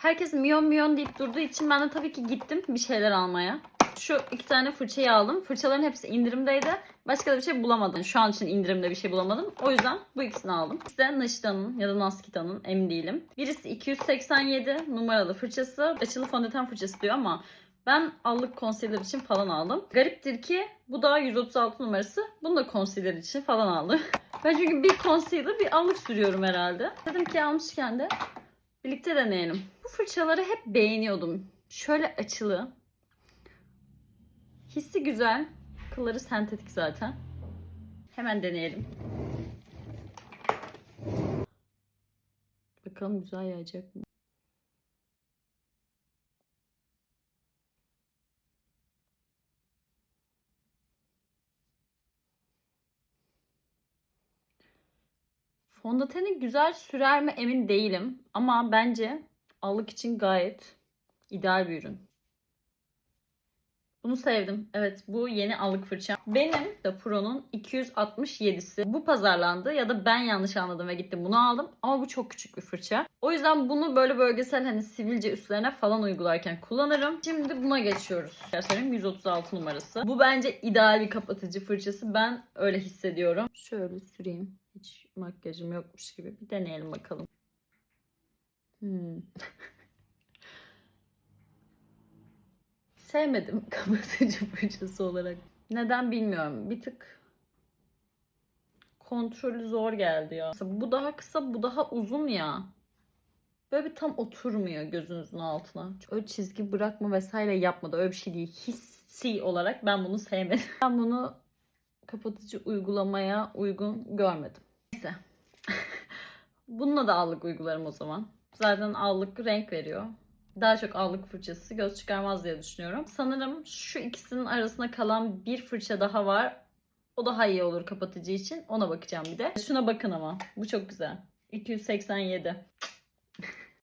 Herkes miyon miyon deyip durduğu için ben de tabii ki gittim bir şeyler almaya. Şu iki tane fırçayı aldım. Fırçaların hepsi indirimdeydi. Başka da bir şey bulamadım. Şu an için indirimde bir şey bulamadım. O yüzden bu ikisini aldım. De Naşita'nın ya da Naskita'nın emin değilim. Birisi 287 numaralı fırçası. Açılı fondöten fırçası diyor ama ben allık concealer için falan aldım. Gariptir ki bu da 136 numarası. Bunu da concealer için falan aldım. Ben çünkü bir concealer bir allık sürüyorum herhalde. Dedim ki almışken de birlikte deneyelim. Bu fırçaları hep beğeniyordum. Şöyle açılı. Hissi güzel. Kılları sentetik zaten. Hemen deneyelim. Bakalım güzel yayacak mı? Fondöteni güzel sürer mi emin değilim. Ama bence allık için gayet ideal bir ürün. Bunu sevdim. Evet bu yeni allık fırçam. Benim de Pro'nun 267'si. Bu pazarlandı ya da ben yanlış anladım ve gittim bunu aldım. Ama bu çok küçük bir fırça. O yüzden bunu böyle bölgesel hani sivilce üstlerine falan uygularken kullanırım. Şimdi buna geçiyoruz. Göstereyim 136 numarası. Bu bence ideal bir kapatıcı fırçası. Ben öyle hissediyorum. Şöyle süreyim. Hiç makyajım yokmuş gibi. Bir deneyelim bakalım. Hmm. Sevmedim kapatıcı fırçası olarak. Neden bilmiyorum. Bir tık kontrolü zor geldi ya. Mesela Bu daha kısa, bu daha uzun ya. Böyle bir tam oturmuyor gözünüzün altına. Öyle çizgi bırakma vesaire yapmadı. Öyle bir şey değil. Hissi olarak ben bunu sevmedim. Ben bunu kapatıcı uygulamaya uygun görmedim. Neyse. Bununla da allık uygularım o zaman. Zaten allık renk veriyor. Daha çok allık fırçası göz çıkarmaz diye düşünüyorum. Sanırım şu ikisinin arasında kalan bir fırça daha var. O daha iyi olur kapatıcı için. Ona bakacağım bir de. Şuna bakın ama. Bu çok güzel. 287.